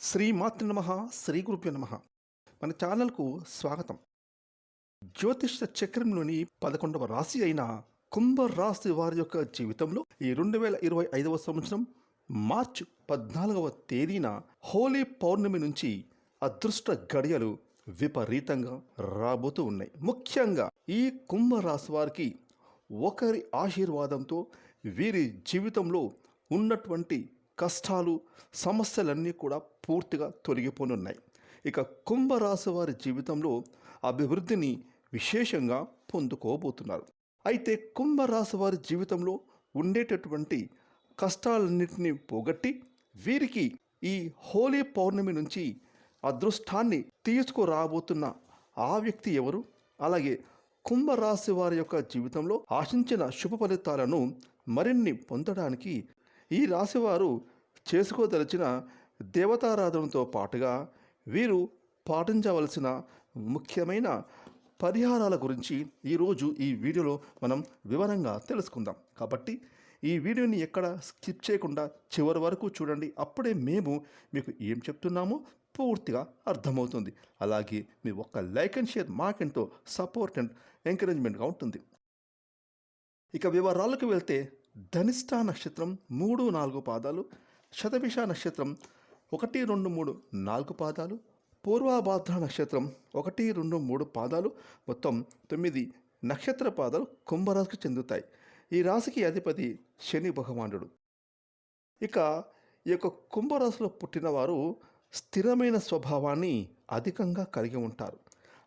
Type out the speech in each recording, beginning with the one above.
శ్రీమాతృ నమ శ్రీ గురుభ్యో నమ. మన ఛానల్కు స్వాగతం. జ్యోతిష చక్రంలోని పదకొండవ రాశి అయిన కుంభ రాశి వారి యొక్క జీవితంలో ఈ రెండు వేల ఇరవై ఐదవ సంవత్సరం మార్చి పద్నాలుగవ తేదీన హోలీ పౌర్ణమి నుంచి అదృష్ట గడియలు విపరీతంగా రాబోతూ ఉన్నాయి. ముఖ్యంగా ఈ కుంభ రాశి వారికి ఒకరి ఆశీర్వాదంతో వీరి జీవితంలో ఉన్నటువంటి కష్టాలు సమస్యలన్నీ కూడా పూర్తిగా తొలగిపోనున్నాయి. ఇక కుంభరాశి వారి జీవితంలో అభివృద్ధిని విశేషంగా పొందుకోబోతున్నారు. అయితే కుంభరాశి వారి జీవితంలో ఉండేటటువంటి కష్టాలన్నింటినీ పోగొట్టి వీరికి ఈ హోలీ పౌర్ణమి నుంచి అదృష్టాన్ని తీసుకురాబోతున్న ఆ వ్యక్తి ఎవరు? అలాగే కుంభరాశి వారి యొక్క జీవితంలో ఆశించిన శుభ ఫలితాలను మరిన్ని పొందడానికి ఈ రాశివారు చేసుకోదలిచిన దేవతారాధనతో పాటుగా వీరు పాటించవలసిన ముఖ్యమైన పరిహారాల గురించి ఈరోజు ఈ వీడియోలో మనం వివరంగా తెలుసుకుందాం. కాబట్టి ఈ వీడియోని ఎక్కడ స్కిప్ చేయకుండా చివరి వరకు చూడండి. అప్పుడే మేము మీకు ఏం చెప్తున్నామో పూర్తిగా అర్థమవుతుంది. అలాగే మీ ఒక్క లైక్ అండ్ షేర్ మాకెంతో సపోర్ట్ అండ్ ఎంకరేజ్మెంట్గా ఉంటుంది. ఇక వివరాలకు వెళ్తే ధనిష్ట నక్షత్రం మూడు నాలుగు పాదాలు శతభిష నక్షత్రం ఒకటి రెండు మూడు నాలుగు పాదాలు పూర్వాభాద్ర నక్షత్రం ఒకటి రెండు మూడు పాదాలు మొత్తం తొమ్మిది నక్షత్ర పాదాలు కుంభరాశికి చెందుతాయి. ఈ రాశికి అధిపతి శని భగవానుడు. ఇక ఈ యొక్క కుంభరాశిలో పుట్టిన వారు స్థిరమైన స్వభావాన్ని అధికంగా కలిగి ఉంటారు.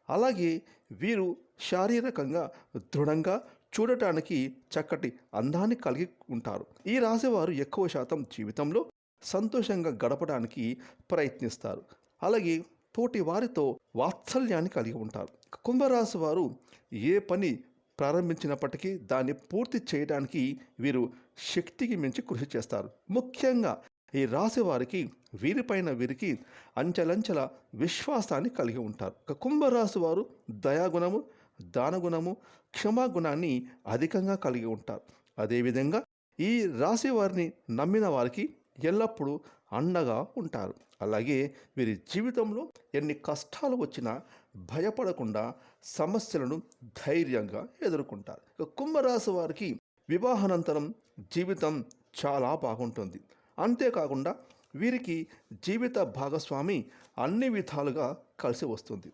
అలాగే వీరు శారీరకంగా దృఢంగా చూడటానికి చక్కటి అందాన్ని కలిగి ఉంటారు. ఈ రాశివారు ఎక్కువ శాతం జీవితంలో సంతోషంగా గడపడానికి ప్రయత్నిస్తారు. అలాగే తోటి వారితో వాత్సల్యాన్ని కలిగి ఉంటారు. కుంభరాశి వారు ఏ పని ప్రారంభించినప్పటికీ దాన్ని పూర్తి చేయడానికి వీరు శక్తికి మించి కృషి చేస్తారు. ముఖ్యంగా ఈ రాశి వారికి వీరిపైన వీరికి అంచెలంచెల విశ్వాసాన్ని కలిగి ఉంటారు. కుంభరాశి వారు దయాగుణము దానగుణము క్షమాగుణాన్ని అధికంగా కలిగి ఉంటారు. అదేవిధంగా ఈ రాశి వారిని నమ్మిన వారికి ఎల్లప్పుడూ అండగా ఉంటారు. అలాగే వీరి జీవితంలో ఎన్ని కష్టాలు వచ్చినా భయపడకుండా సమస్యలను ధైర్యంగా ఎదుర్కొంటారు. ఇక కుంభరాశి వారికి వివాహానంతరం జీవితం చాలా బాగుంటుంది. అంతేకాకుండా వీరికి జీవిత భాగస్వామి అన్ని విధాలుగా కలిసి వస్తుంది.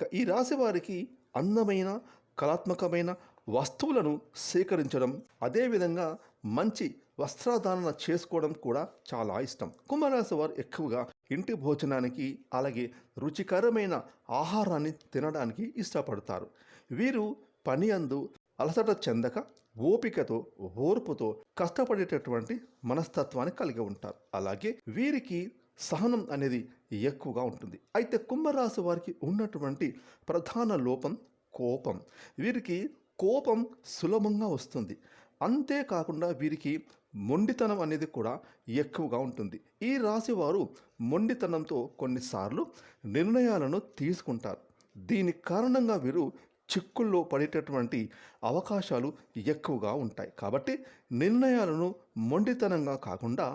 ఇక ఈ రాశి వారికి అందమైన కళాత్మకమైన వస్తువులను సేకరించడం అదేవిధంగా మంచి వస్త్రధారణ చేసుకోవడం కూడా చాలా ఇష్టం. కుంభరాశి వారు ఎక్కువగా ఇంటి భోజనానికి అలాగే రుచికరమైన ఆహారాన్ని తినడానికి ఇష్టపడతారు. వీరు పని అందు అలసట చెందక ఓపికతో ఓర్పుతో కష్టపడేటటువంటి మనస్తత్వాన్ని కలిగి ఉంటారు. అలాగే వీరికి సహనం అనేది ఎక్కువగా ఉంటుంది. అయితే కుంభరాశి వారికి ఉన్నటువంటి ప్రధాన లోపం కోపం. వీరికి కోపం సులభంగా వస్తుంది. అంతేకాకుండా వీరికి మొండితనం అనేది కూడా ఎక్కువగా ఉంటుంది. ఈ రాశి వారు మొండితనంతో కొన్నిసార్లు నిర్ణయాలను తీసుకుంటారు. దీని కారణంగా వీరు చిక్కుల్లో పడేటటువంటి అవకాశాలు ఎక్కువగా ఉంటాయి. కాబట్టి నిర్ణయాలను మొండితనంగా కాకుండా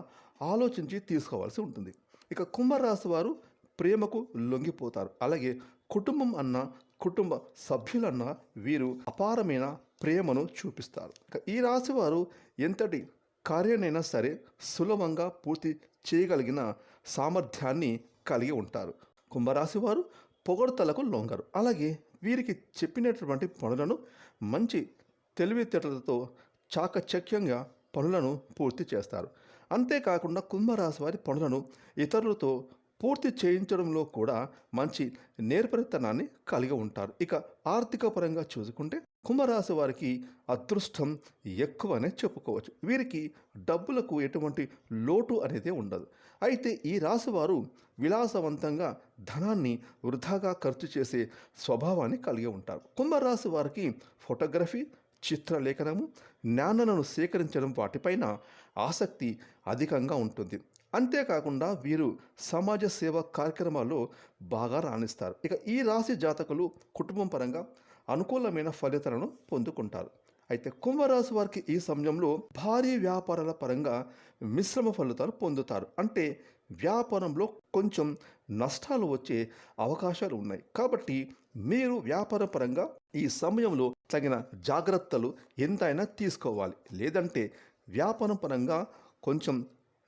ఆలోచించి తీసుకోవాల్సి ఉంటుంది. ఇక కుంభరాశి వారు ప్రేమకు లొంగిపోతారు. అలాగే కుటుంబం అన్న కుటుంబ సభ్యులన్న వీరు అపారమైన ప్రేమను చూపిస్తారు. ఇక ఈ రాశి వారు ఎంతటి కార్యానైనా సరే సులభంగా పూర్తి చేయగలిగిన సామర్థ్యాన్ని కలిగి ఉంటారు. కుంభరాశి వారు పొగడతలకు లొంగరు. అలాగే వీరికి చెప్పినటువంటి పనులను మంచి తెలివితేటలతో చాకచక్యంగా పనులను పూర్తి చేస్తారు. అంతేకాకుండా కుంభరాశి వారి పనులను ఇతరులతో పూర్తి చేయించడంలో కూడా మంచి నేర్పరితనాన్ని కలిగి ఉంటారు. ఇక ఆర్థిక పరంగా చూసుకుంటే కుంభరాశి వారికి అదృష్టం ఎక్కువనే చెప్పుకోవచ్చు. వీరికి డబ్బులకు ఎటువంటి లోటు అనేది ఉండదు. అయితే ఈ రాశి వారు విలాసవంతంగా ధనాన్ని వృధాగా ఖర్చు చేసే స్వభావాన్ని కలిగి ఉంటారు. కుంభరాశి వారికి ఫోటోగ్రఫీ చిత్రలేఖనము జ్ఞానలను సేకరించడం వాటిపైన ఆసక్తి అధికంగా ఉంటుంది. అంతేకాకుండా వీరు సమాజ సేవ కార్యక్రమాల్లో బాగా రాణిస్తారు. ఇక ఈ రాశి జాతకులు కుటుంబం పరంగా అనుకూలమైన ఫలితాలను పొందుకుంటారు. అయితే కుంభరాశి వారికి ఈ సమయంలో భారీ వ్యాపారాల పరంగా మిశ్రమ ఫలితాలు పొందుతారు. అంటే వ్యాపారంలో కొంచెం నష్టాలు వచ్చే అవకాశాలు ఉన్నాయి. కాబట్టి మీరు వ్యాపార పరంగా ఈ సమయంలో తగిన జాగ్రత్తలు ఎంతైనా తీసుకోవాలి. లేదంటే వ్యాపారం పరంగా కొంచెం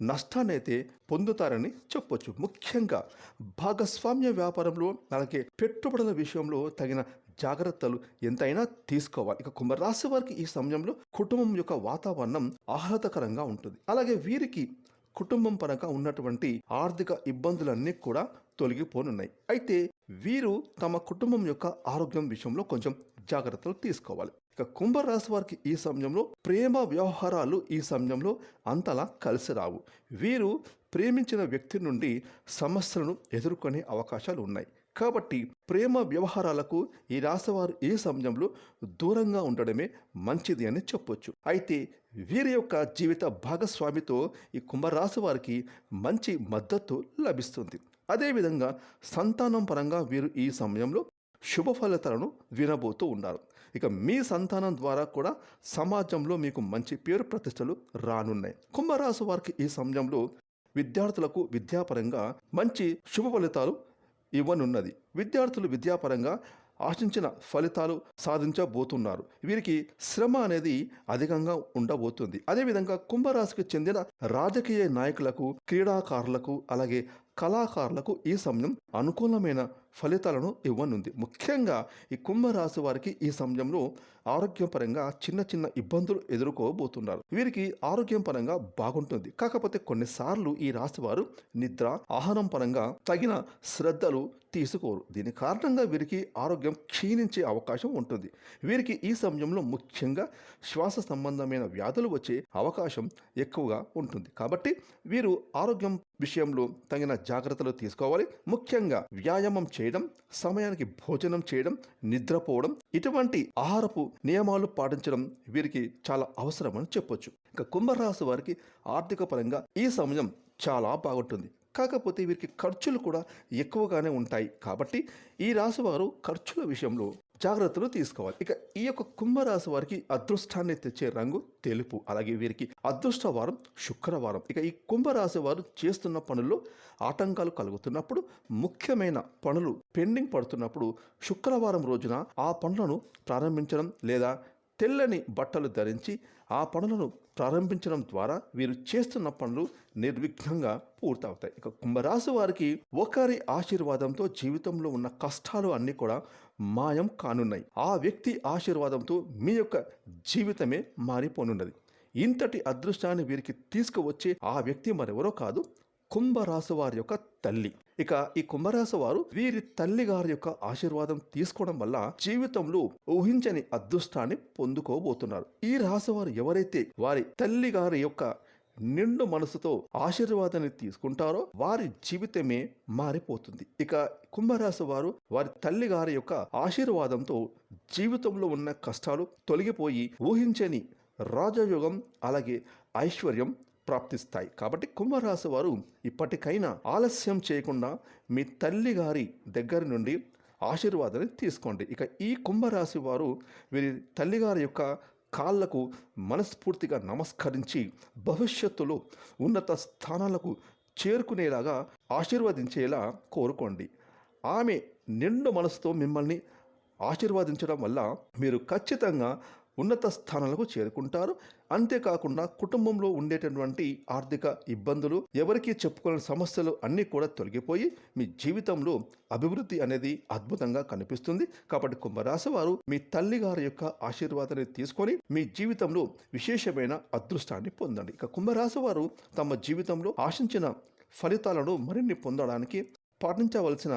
నష్టాన్ని అయితే పొందుతారని చెప్పొచ్చు. ముఖ్యంగా భాగస్వామ్య వ్యాపారంలో అలాగే పెట్టుబడుల విషయంలో తగిన జాగ్రత్తలు ఎంతైనా తీసుకోవాలి. ఇక కుంభరాశి వారికి ఈ సమయంలో కుటుంబం యొక్క వాతావరణం ఆహ్లాదకరంగా ఉంటుంది. అలాగే వీరికి కుటుంబం పరంగా ఉన్నటువంటి ఆర్థిక ఇబ్బందులన్నీ కూడా తొలగిపోనున్నాయి. అయితే వీరు తమ కుటుంబం యొక్క ఆరోగ్యం విషయంలో కొంచెం జాగ్రత్తలు తీసుకోవాలి. ఇక కుంభరాశి వారికి ఈ సమయంలో ప్రేమ వ్యవహారాలు ఈ సమయంలో అంతలా కలిసి రావు. వీరు ప్రేమించిన వ్యక్తి నుండి సమస్యలను ఎదుర్కొనే అవకాశాలు ఉన్నాయి. కాబట్టి ప్రేమ వ్యవహారాలకు ఈ రాశివారు ఈ సమయంలో దూరంగా ఉండడమే మంచిది అని చెప్పొచ్చు. అయితే వీరి యొక్క జీవిత భాగస్వామితో ఈ కుంభరాశి వారికి మంచి మద్దతు లభిస్తుంది. అదేవిధంగా సంతానం పరంగా వీరు ఈ సమయంలో శుభ ఫలితాలను వినబోతూ ఉన్నారు. ఇక మీ సంతానం ద్వారా కూడా సమాజంలో మీకు మంచి పేరు ప్రతిష్టలు రానున్నాయి. కుంభరాశి వారికి ఈ సమయంలో విద్యార్థులకు విద్యాపరంగా మంచి శుభ ఫలితాలు ఇవ్వనున్నది. విద్యార్థులు విద్యాపరంగా ఆశించిన ఫలితాలు సాధించబోతున్నారు. వీరికి శ్రమ అనేది అధికంగా ఉండబోతుంది. అదేవిధంగా కుంభరాశికి చెందిన రాజకీయ నాయకులకు క్రీడాకారులకు అలాగే కళాకారులకు ఈ సమయం అనుకూలమైన ఫలితాలను ఇవ్వనుంది. ముఖ్యంగా ఈ కుంభరాశి వారికి ఈ సమయంలో ఆరోగ్యపరంగా చిన్న చిన్న ఇబ్బందులు ఎదుర్కోబోతున్నారు. వీరికి ఆరోగ్యం పరంగా బాగుంటుంది. కాకపోతే కొన్నిసార్లు ఈ రాశి వారు నిద్ర ఆహారం పరంగా తగిన శ్రద్ధలు తీసుకోరు. దీని కారణంగా వీరికి ఆరోగ్యం క్షీణించే అవకాశం ఉంటుంది. వీరికి ఈ సమయంలో ముఖ్యంగా శ్వాస సంబంధమైన వ్యాధులు వచ్చే అవకాశం ఎక్కువగా ఉంటుంది. కాబట్టి వీరు ఆరోగ్యం విషయంలో తగిన జాగ్రత్తలు తీసుకోవాలి. ముఖ్యంగా వ్యాయామం చేయ చేయడం సమయానికి భోజనం చేయడం నిద్రపోవడం ఇటువంటి ఆహారపు నియమాలు పాటించడం వీరికి చాలా అవసరమని చెప్పొచ్చు. ఇంకా కుంభరాశి వారికి ఆర్థిక పరంగా ఈ సమయం చాలా బాగుంటుంది. కాకపోతే వీరికి ఖర్చులు కూడా ఎక్కువగానే ఉంటాయి. కాబట్టి ఈ రాశి వారు ఖర్చుల విషయంలో జాగ్రత్తలు తీసుకోవాలి. ఇక ఈ యొక్క కుంభరాశి వారికి అదృష్టాన్ని తెచ్చే రంగు తెలుపు. అలాగే వీరికి అదృష్టవారం శుక్రవారం. ఇక ఈ కుంభరాశి వారు చేస్తున్న పనుల్లో ఆటంకాలు కలుగుతున్నప్పుడు ముఖ్యమైన పనులు పెండింగ్ పడుతున్నప్పుడు శుక్రవారం రోజున ఆ పనులను ప్రారంభించడం లేదా తెల్లని బట్టలు ధరించి ఆ పనులను ప్రారంభించడం ద్వారా వీరు చేస్తున్న పనులు నిర్విఘ్నంగా పూర్తవుతాయి. ఇక కుంభరాశి వారికి ఒకరి ఆశీర్వాదంతో జీవితంలో ఉన్న కష్టాలు అన్నీ కూడా మాయం కానున్నాయి. ఆ వ్యక్తి ఆశీర్వాదంతో మీ యొక్క జీవితమే మారిపోనున్నది. ఇంతటి అదృష్టాన్ని వీరికి తీసుకువచ్చే ఆ వ్యక్తి మరెవరో కాదు కుంభరాశి వారి యొక్క తల్లి. ఇక ఈ కుంభరాశి వారు వీరి తల్లి గారి యొక్క ఆశీర్వాదం తీసుకోవడం వల్ల జీవితంలో ఊహించని అదృష్టాన్ని పొందుకోబోతున్నారు. ఈ రాశి వారు ఎవరైతే వారి తల్లి గారి యొక్క నిండు మనసుతో ఆశీర్వాదాన్ని తీసుకుంటారో వారి జీవితమే మారిపోతుంది. ఇక కుంభరాశి వారు వారి తల్లి గారి యొక్క ఆశీర్వాదంతో జీవితంలో ఉన్న కష్టాలు తొలగిపోయి ఊహించని రాజయోగం అలాగే ఐశ్వర్యం ప్రాప్తిస్తాయి. కాబట్టి కుంభరాశి వారు ఇప్పటికైనా ఆలస్యం చేయకుండా మీ తల్లి గారి దగ్గర నుండి ఆశీర్వాదాన్ని తీసుకోండి. ఇక ఈ కుంభరాశి వారు వీరి తల్లిగారి యొక్క కాళ్ళకు మనస్ఫూర్తిగా నమస్కరించి భవిష్యత్తులో ఉన్నత స్థానాలకు చేరుకునేలాగా ఆశీర్వదించేలా కోరుకోండి. ఆమె నిండు మనసుతో మిమ్మల్ని ఆశీర్వదించడం వల్ల మీరు ఖచ్చితంగా ఉన్నత స్థానాలకు చేరుకుంటారు. అంతేకాకుండా కుటుంబంలో ఉండేటటువంటి ఆర్థిక ఇబ్బందులు ఎవరికీ చెప్పుకోలేని సమస్యలు అన్నీ కూడా తొలగిపోయి మీ జీవితంలో అభివృద్ధి అనేది అద్భుతంగా కనిపిస్తుంది. కాబట్టి కుంభరాశి వారు మీ తల్లి గారి యొక్క ఆశీర్వాదాన్ని తీసుకొని మీ జీవితంలో విశేషమైన అదృష్టాన్ని పొందండి. ఇక కుంభరాశి వారు తమ జీవితంలో ఆశించిన ఫలితాలను మరిన్ని పొందడానికి పాటించవలసిన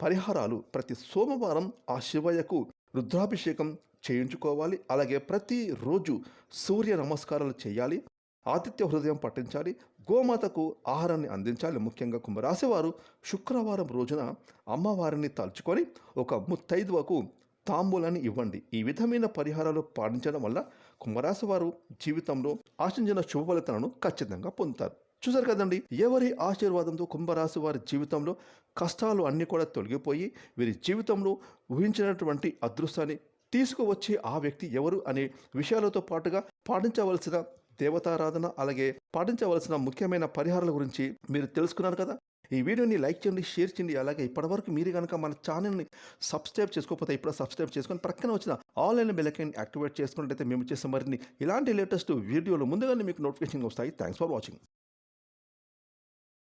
పరిహారాలు ప్రతి సోమవారం ఆ శివయ్యకు రుద్రాభిషేకం చేయించుకోవాలి. అలాగే ప్రతిరోజు సూర్య నమస్కారాలు చేయాలి. ఆతిథ్య హృదయం పట్టించాలి గోమాతకు ఆహారాన్ని అందించాలి. ముఖ్యంగా కుంభరాశి వారు శుక్రవారం రోజున అమ్మవారిని తలుచుకొని ఒక ముత్తైదువకు తాంబూలాన్ని ఇవ్వండి. ఈ విధమైన పరిహారాలు పాటించడం వల్ల కుంభరాశి వారు జీవితంలో ఆశించిన శుభ ఫలితాలను ఖచ్చితంగా పొందుతారు. చూసారు కదండి? ఎవరి ఆశీర్వాదంతో కుంభరాశి వారి జీవితంలో కష్టాలు అన్నీ కూడా తొలగిపోయి వీరి జీవితంలో ఊహించినటువంటి అదృష్టాన్ని తీసుకువచ్చే ఆ వ్యక్తి ఎవరు అనే విషయాలతో పాటుగా పాటించవలసిన దేవతారాధన అలాగే పాటించవలసిన ముఖ్యమైన పరిహారాల గురించి మీరు తెలుసుకున్నారు కదా? ఈ వీడియోని లైక్ చేయండి షేర్ చేయండి. అలాగే ఇప్పటివరకు మీరు కనుక మన ఛానల్ని సబ్స్క్రైబ్ చేసుకోకపోతే ఇప్పుడు సబ్స్క్రైబ్ చేసుకొని ప్రక్కన వచ్చిన ఆన్లైన్ బెలకైన్ యాక్టివేట్ చేసుకున్నట్టయితే మేము చేసే మరిన్ని ఇలాంటి లేటెస్ట్ వీడియోలు ముందుగానే మీకు నోటిఫికేషన్ వస్తాయి. Thanks for watching.